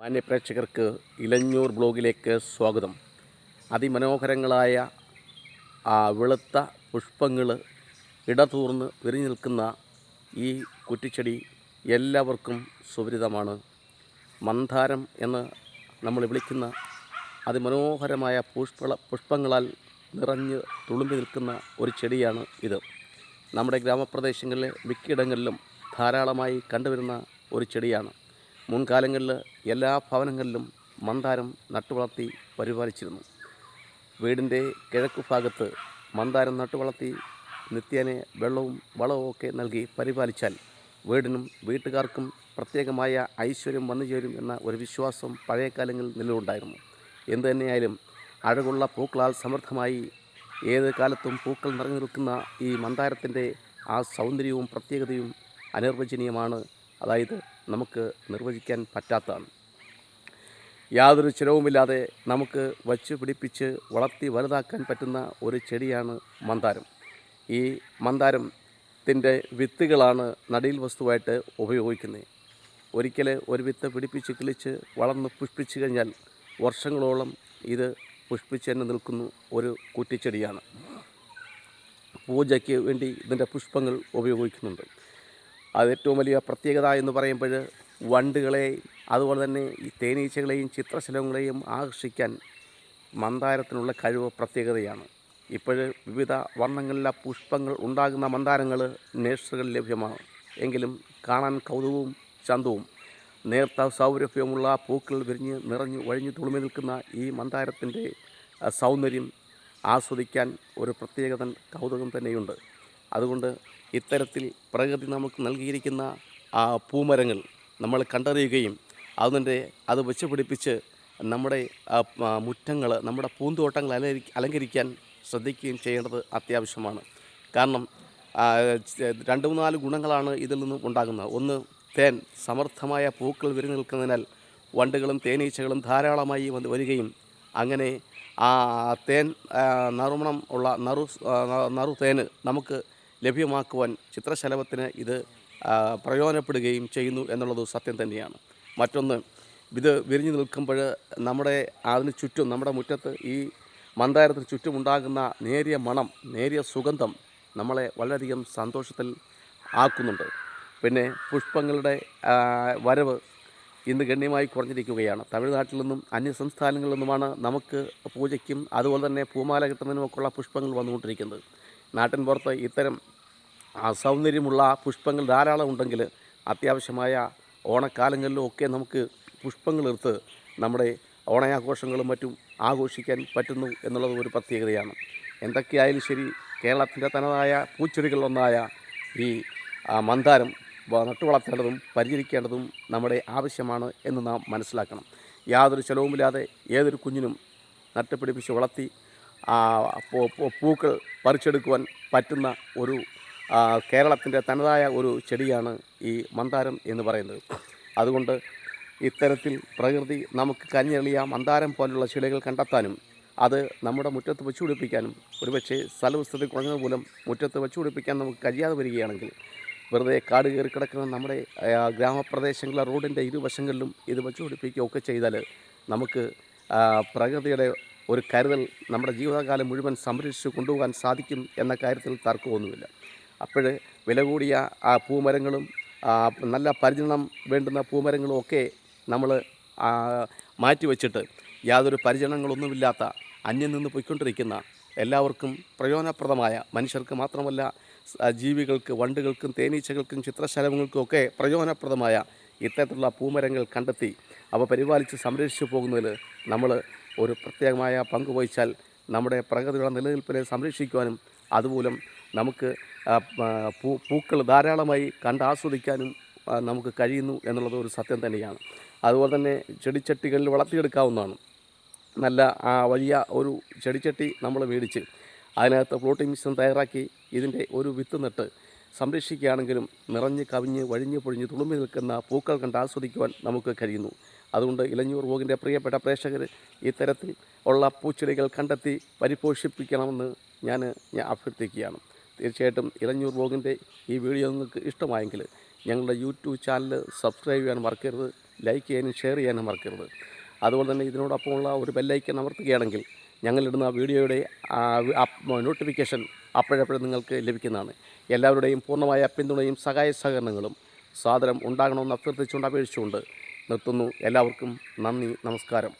മാന്യ പ്രേക്ഷകർക്ക് ഇലഞ്ഞൂർ ബ്ലോഗിലേക്ക് സ്വാഗതം. അതിമനോഹരങ്ങളായ ആ വെളുത്ത പുഷ്പങ്ങൾ ഇടതൂർന്ന് വിരിഞ്ഞു നിൽക്കുന്ന ഈ കുറ്റിച്ചെടി എല്ലാവർക്കും സുപരിതമാണ് മന്ദാരം എന്ന് നമ്മൾ വിളിക്കുന്ന അതിമനോഹരമായ പുഷ്പ പുഷ്പങ്ങളാൽ നിറഞ്ഞ് തുളുമ്പി നിൽക്കുന്ന ഒരു ചെടിയാണ് ഇത്. നമ്മുടെ ഗ്രാമപ്രദേശങ്ങളിലെ മിക്കയിടങ്ങളിലും ധാരാളമായി കണ്ടുവരുന്ന ഒരു ചെടിയാണ്. മുൻകാലങ്ങളിൽ എല്ലാ ഭവനങ്ങളിലും മന്ദാരം നട്ടുവളർത്തി പരിപാലിച്ചിരുന്നു. വീടിന്റെ കിഴക്ക് ഭാഗത്ത് മന്ദാരം നട്ടുവളർത്തി നിത്യേനെ വെള്ളവും വളവും ഒക്കെ നൽകി പരിപാലിച്ചാൽ വീടിനും വീട്ടുകാർക്കും പ്രത്യേകമായ ഐശ്വര്യം വന്നു ചേരും എന്ന ഒരു വിശ്വാസം പഴയ കാലങ്ങളിൽ നിലവിലുണ്ടായിരുന്നു. എന്തു തന്നെയായാലും അഴകുള്ള പൂക്കളാൽ സമൃദ്ധമായി ഏത് കാലത്തും പൂക്കൾ നിറഞ്ഞു നിൽക്കുന്ന ഈ മന്ദാരത്തിന്റെ ആ സൗന്ദര്യവും പ്രത്യേകതയും അനിർവചനീയമാണ്. അതായത് നമുക്ക് നിർവചിക്കാൻ പറ്റാത്തതാണ്. യാതൊരു ചിലവുമില്ലാതെ നമുക്ക് വച്ച് പിടിപ്പിച്ച് വളർത്തി വലുതാക്കാൻ പറ്റുന്ന ഒരു ചെടിയാണ് മന്ദാരം. ഈ മന്ദാരത്തിന്റെ വിത്തുകളാണ് നടീൽ വസ്തുവായിട്ട് ഉപയോഗിക്കുന്നത്. ഒരിക്കൽ ഒരു വിത്ത് പിടിപ്പിച്ച് കിളിച്ച് വളർന്ന് പുഷ്പിച്ചു കഴിഞ്ഞാൽ വർഷങ്ങളോളം ഇത് പുഷ്പിച്ച് തന്നെ നിൽക്കുന്നു ഒരു കുറ്റിച്ചെടിയാണ് പൂജയ്ക്ക് വേണ്ടി ഇതിന്റെ പുഷ്പങ്ങൾ ഉപയോഗിക്കുന്നുണ്ട്. അത് ഏറ്റവും വലിയ പ്രത്യേകത എന്ന് പറയുമ്പോൾ വണ്ടുകളെ അതുപോലെ തന്നെ ഈ തേനീച്ചകളെയും ചിത്രശലങ്ങളെയും ആകർഷിക്കാൻ മന്ദാരത്തിനുള്ള കഴിവ് പ്രത്യേകതയാണ്. ഇപ്പോൾ വിവിധ വർണങ്ങളിലെ പുഷ്പങ്ങൾ ഉണ്ടാകുന്ന മന്ദാരങ്ങൾ നേഴ്സറികളിൽ ലഭ്യമാണ്. എങ്കിലും കാണാൻ കൗതുകവും ചന്തവും നേർത്ത സൗരഭ്യമുള്ള പൂക്കൾ വിരിഞ്ഞ് നിറഞ്ഞു വഴിഞ്ഞു തുളുമി നിൽക്കുന്ന ഈ മന്ദാരത്തിന്റെ സൗന്ദര്യം ആസ്വദിക്കാൻ ഒരു പ്രത്യേകത കൗതുകം തന്നെയുണ്ട്. അതുകൊണ്ട് ഇത്തരത്തിൽ പ്രകൃതി നമുക്ക് നൽകിയിരിക്കുന്ന ആ പൂമരങ്ങൾ നമ്മൾ കണ്ടറിയുകയും അതിന്റെ അത് വെച്ച് പിടിപ്പിച്ച് നമ്മുടെ മുറ്റങ്ങൾ നമ്മുടെ പൂന്തോട്ടങ്ങൾ അലങ്കരി അലങ്കരിക്കാൻ ശ്രദ്ധിക്കുകയും ചെയ്യേണ്ടത് അത്യാവശ്യമാണ്. കാരണം രണ്ട് മൂന്നാൽ ഗുണങ്ങളാണ് ഇതിൽ നിന്നും ഉണ്ടാകുന്നത്. ഒന്ന് തേൻ. സമർത്ഥമായ പൂക്കൾ വിരിഞ്ഞു നിൽക്കുന്നതിനാൽ വണ്ടുകളും തേനീച്ചകളും ധാരാളമായി വന്ന് വരികയും അങ്ങനെ ആ തേൻ നറുമണം ഉള്ള നറു നറു തേന് നമുക്ക് ലഭ്യമാക്കുവാൻ ചിത്രശലഭത്തിന് ഇത് പ്രയോജനപ്പെടുകയും ചെയ്യുന്നു എന്നുള്ളത് സത്യം തന്നെയാണ്. മറ്റൊന്ന് ഇത് വിരിഞ്ഞു നിൽക്കുമ്പോൾ നമ്മുടെ അതിന് ചുറ്റും നമ്മുടെ മുറ്റത്ത് ഈ മന്ദാരത്തിന് ചുറ്റുമുണ്ടാകുന്ന നേരിയ മണം നേരിയ സുഗന്ധം നമ്മളെ വളരെയധികം സന്തോഷത്തിൽ ആക്കുന്നുണ്ട്. പിന്നെ പുഷ്പങ്ങളുടെ വരവ് ഇന്ന് ഗണ്യമായി കുറഞ്ഞിരിക്കുകയാണ്. തമിഴ്നാട്ടിൽ നിന്നും അന്യ സംസ്ഥാനങ്ങളിൽ നിന്നുമാണ് നമുക്ക് പൂജയ്ക്കും അതുപോലെ തന്നെ പൂമാല കിട്ടുന്നതിനുമൊക്കെയുള്ള പുഷ്പങ്ങൾ വന്നുകൊണ്ടിരിക്കുന്നത്. നാട്ടിൻ പുറത്ത് ഇത്തരം സൗന്ദര്യമുള്ള പുഷ്പങ്ങൾ ധാരാളം ഉണ്ടെങ്കിൽ അത്യാവശ്യമായ ഓണക്കാലങ്ങളിലും ഒക്കെ നമുക്ക് പുഷ്പങ്ങളെടുത്ത് നമ്മുടെ ഓണയാഘോഷങ്ങളും മറ്റും ആഘോഷിക്കാൻ പറ്റുന്നു എന്നുള്ളത് ഒരു പ്രത്യേകതയാണ്. എന്തൊക്കെയായാലും ശരി കേരളത്തിന്റെ തനതായ പൂച്ചെടികളിലൊന്നായ ഈ മന്ദാരം നട്ടുവളർത്തേണ്ടതും പരിചരിക്കേണ്ടതും നമ്മുടെ ആവശ്യമാണ് എന്ന് നാം മനസ്സിലാക്കണം. യാതൊരു ചെലവുമില്ലാതെ ഏതൊരു കുഞ്ഞിനും നട്ടുപിടിപ്പിച്ച് വളർത്തി പൂക്കൾ പറിച്ചെടുക്കുവാൻ പറ്റുന്ന ഒരു കേരളത്തിന്റെ തനതായ ഒരു ചെടിയാണ് ഈ മന്ദാരം എന്ന് പറയുന്നത്. അതുകൊണ്ട് ഇത്തരത്തിൽ പ്രകൃതി നമുക്ക് കഞ്ഞെളിയ മന്ദാരം പോലുള്ള ചെടികൾ കണ്ടെത്താനും അത് നമ്മുടെ മുറ്റത്ത് വെച്ചു പിടിപ്പിക്കാനും ഒരുപക്ഷെ സ്ഥലവിസ്തൃതി കുറഞ്ഞത് മൂലം മുറ്റത്ത് വെച്ചു പിടിപ്പിക്കാൻ നമുക്ക് കഴിയാതെ വരികയാണെങ്കിൽ വെറുതെ കാട് കയറി കിടക്കുന്ന നമ്മുടെ ഗ്രാമപ്രദേശങ്ങളിലെ റോഡിന്റെ ഇരുവശങ്ങളിലും ഇത് വെച്ചു പിടിപ്പിക്കുകയൊക്കെ ചെയ്താൽ നമുക്ക് പ്രകൃതിയുടെ ഒരു കരുതൽ നമ്മുടെ ജീവിതകാലം മുഴുവൻ സംരക്ഷിച്ച് കൊണ്ടുപോകാൻ സാധിക്കും എന്ന കാര്യത്തിൽ തർക്കമൊന്നുമില്ല. അപ്പോൾ വില കൂടിയ ആ പൂമരങ്ങളും നല്ല പരിചരണം വേണ്ടുന്ന പൂമരങ്ങളും ഒക്കെ നമ്മൾ മാറ്റിവെച്ചിട്ട് യാതൊരു പരിചരണങ്ങളൊന്നുമില്ലാത്ത അന്യം നിന്ന് പോയിക്കൊണ്ടിരിക്കുന്ന എല്ലാവർക്കും പ്രയോജനപ്രദമായ മനുഷ്യർക്ക് മാത്രമല്ല ജീവികൾക്ക് വണ്ടുകൾക്കും തേനീച്ചകൾക്കും ചിത്രശലഭങ്ങൾക്കും ഒക്കെ പ്രയോജനപ്രദമായ ഇത്തരത്തിലുള്ള പൂമരങ്ങൾ കണ്ടെത്തി അവ പരിപാലിച്ച് സംരക്ഷിച്ചു പോകുന്നതിൽ നമ്മൾ ഒരു പ്രത്യേകമായ പങ്ക് വഹിച്ചാൽ നമ്മുടെ പ്രകൃതിയുടെ നിലനിൽപ്പിനെ സംരക്ഷിക്കുവാനും അതുമൂലം നമുക്ക് പൂ പൂക്കൾ ധാരാളമായി കണ്ട് ആസ്വദിക്കാനും നമുക്ക് കഴിയുന്നു എന്നുള്ളത് ഒരു സത്യം തന്നെയാണ്. അതുപോലെ തന്നെ ചെടിച്ചട്ടികളിൽ വളർത്തിയെടുക്കാവുന്നതാണ്. നല്ല വലിയ ഒരു ചെടിച്ചട്ടി നമ്മൾ മേടിച്ച് അതിനകത്ത് ഫ്ലോട്ടിംഗ് മിശ്രം തയ്യാറാക്കി ഇതിന്റെ ഒരു വിത്ത് നട്ട് സംരക്ഷിക്കുകയാണെങ്കിലും നിറഞ്ഞ് കവിഞ്ഞ് വഴിഞ്ഞ് പൊഴിഞ്ഞ് തുളുമ്പി നിൽക്കുന്ന പൂക്കൾ കണ്ട് ആസ്വദിക്കുവാൻ നമുക്ക് കഴിയുന്നു. അതുകൊണ്ട് ഇലഞ്ഞൂർ വോഗിന്റെ പ്രിയപ്പെട്ട പ്രേക്ഷകർ ഇത്തരത്തിൽ ഉള്ള പൂച്ചെടികൾ കണ്ടെത്തി പരിപോഷിപ്പിക്കണമെന്ന് ഞാൻ ഞാൻ അഭ്യർത്ഥിക്കുകയാണ്. തീർച്ചയായിട്ടും ഇലഞ്ഞൂർ വോഗിന്റെ ഈ വീഡിയോ നിങ്ങൾക്ക് ഇഷ്ടമായെങ്കിൽ ഞങ്ങളുടെ യൂട്യൂബ് ചാനൽ സബ്സ്ക്രൈബ് ചെയ്യാൻ മറക്കരുത് ലൈക്ക് ചെയ്യാനും ഷെയർ ചെയ്യാനും മറക്കരുത്. അതുപോലെ തന്നെ ഇതിനോടൊപ്പമുള്ള ഒരു ബെല്ലൈക്കൻ അമർത്തുകയാണെങ്കിൽ ഞങ്ങളിടുന്ന വീഡിയോയുടെ നോട്ടിഫിക്കേഷൻ അപ്പോഴപ്പോഴും നിങ്ങൾക്ക് ലഭിക്കുന്നതാണ്. എല്ലാവരുടെയും പൂർണമായ പിന്തുണയും സഹായ സഹകരണങ്ങളും സാദരം ഉണ്ടാകണമെന്ന് അഭ്യർത്ഥിച്ചുകൊണ്ട് അപേക്ഷിച്ചുകൊണ്ട് നിർത്തുന്നു. എല്ലാവർക്കും നന്ദി നമസ്കാരം.